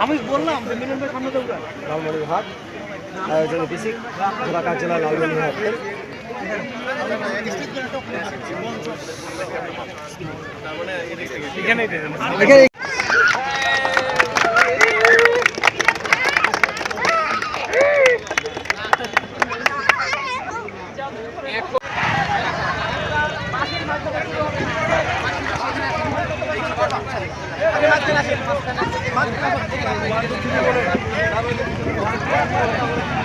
আমি বললাম যে মিলন ভাই সামনে দেবো লালমনিরহাট আয়োজনে বিসিক জেলা কার্যালয় লালমনিরহাটের এখানেই আসেন মাঝখানে আমাদের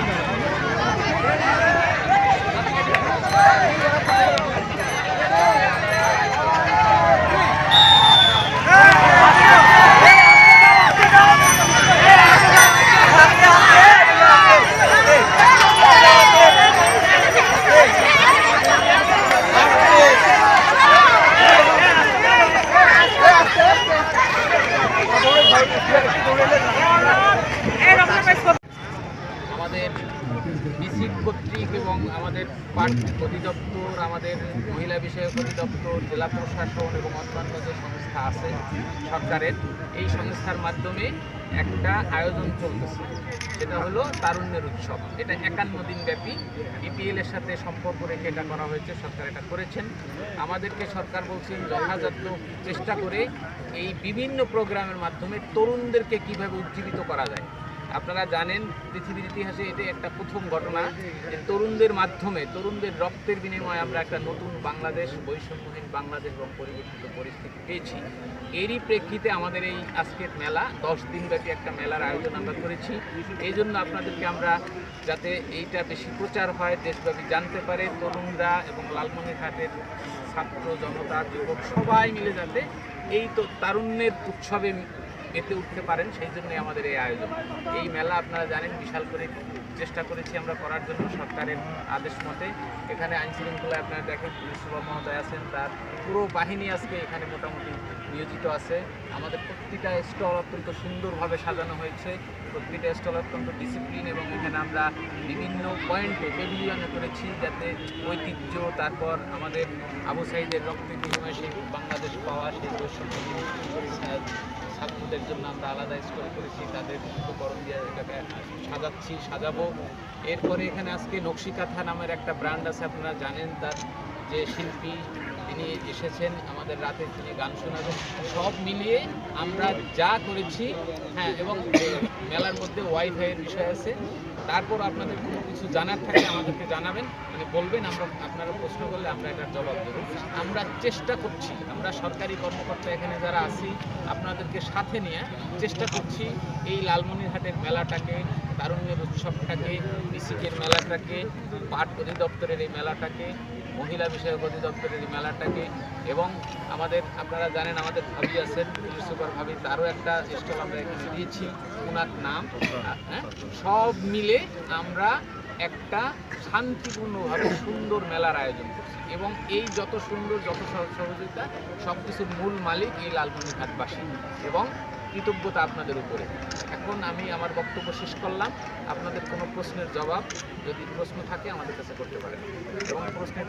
বিসিক কর্তৃক এবং আমাদের পাট অধিদপ্তর, আমাদের মহিলা বিষয়ক অধিদপ্তর, জেলা প্রশাসন এবং অন্যান্য যে সংস্থা আছে সরকারের, এই সংস্থার মাধ্যমে একটা আয়োজন চলতেছে। সেটা হলো তারুণ্যের উৎসব। এটা একান্ন দিন ব্যাপী বিপিএল এর সাথে সম্পর্ক রেখে এটা করা হয়েছে, সরকার এটা করেছেন। আমাদেরকে সরকার বলছেন যথাযথ চেষ্টা করে এই বিভিন্ন প্রোগ্রামের মাধ্যমে তরুণদেরকে কীভাবে উজ্জীবিত করা যায় আপনারা জানেন, পৃথিবীর ইতিহাসে এটা একটা প্রথম ঘটনা যে তরুণদের মাধ্যমে, তরুণদের রক্তের বিনিময়ে আমরা একটা নতুন বাংলাদেশ, বৈষম্যহীন বাংলাদেশ এবং পরিবর্তিত পরিস্থিতি পেয়েছি। এরই প্রেক্ষিতে আমাদের এই আজকের মেলা, দশ দিনব্যাপী একটা মেলার আয়োজন আমরা করেছি। এই জন্য আপনাদেরকে আমরা যাতে এইটা বেশি প্রচার হয়, দেশব্যাপী জানতে পারে, তরুণরা এবং লালমনিরহাটের ছাত্র, জনতা, যুবক সবাই মিলে যাতে এই তো তারুণ্যের উৎসবে মেতে উঠতে পারেন সেই জন্যই আমাদের এই আয়োজন। এই মেলা আপনারা জানেন বিশাল করে চেষ্টা করেছি আমরা করার জন্য সরকারের আদেশ মতে এখানে আইন শৃঙ্খলা আপনারা দেখেন পুলিশ সুপার মহোদয় আছেন তার পুরো বাহিনী আজকে এখানে মোটামুটি নিয়োজিত আছে। আমাদের প্রতিটা স্টল অত্যন্ত সুন্দরভাবে সাজানো হয়েছে। প্রতিটা স্টল অত্যন্ত ডিসিপ্লিন এবং এখানে আমরা বিভিন্ন পয়েন্টে পেভিলিয়নে করেছি যাতে ঐতিহ্য তারপর আমাদের আবু সাইদের রক্তের বিনিময়ে সেই বাংলাদেশ পাওয়া সেই আহ, ছাত্রদের জন্য আমরা আলাদা স্টল করেছি, তাদের উপকরণ দিয়ে এটাকে সাজাচ্ছি, সাজাবো। এরপরে এখানে আজকে নকশিকাথা নামের একটা ব্র্যান্ড আছে, আপনারা জানেন তার যে শিল্পী তিনি এসেছেন, আমাদের রাতে তিনি গান শোনাবেন। সব মিলিয়ে আমরা যা করেছি হ্যাঁ এবং মেলার মধ্যে ওয়াইফাইয়ের বিষয় আছে, তারপর আপনাদের কোনো কিছু জানার থাকলে আমাদেরকে জানাবেন। মানে বলবেন, আমরা, আপনারা প্রশ্ন করলে আমরা এটার জবাব দেবো। আমরা চেষ্টা করছি, আমরা সরকারি কর্মকর্তা এখানে যারা আছি, আপনাদেরকে সাথে নিয়ে চেষ্টা করছি এই লালমনিরহাটের মেলাটাকে, তারুণ্যের উৎসবটাকে বিসিকের মেলাটাকে, পাট অধিদপ্তরের এই মেলাটাকে মহিলা বিষয়ক অধিদপ্তরের এই মেলাটাকে এবং আমাদের, আপনারা জানেন, আমাদের ভাবি আছেন পুলিশ সুপার ভাবি, তারও একটা স্টল আমরা এখানে দিয়েছি ওনার নাম। হ্যাঁ? সব মিলে আমরা একটা শান্তিপূর্ণভাবে সুন্দর মেলার আয়োজন করছি। এবং এই যত সুন্দর, যত সহ- সহযোগিতা সব কিছুর মূল মালিক এই লালমনিরহাটবাসী এবং কৃতজ্ঞতা আপনাদের উপরে। এখন আমি আমার বক্তব্য শেষ করলাম। আপনাদের কোনো প্রশ্নের জবাব, যদি প্রশ্ন থাকে, আমাদের কাছে করতে পারেন। এবং প্রশ্নের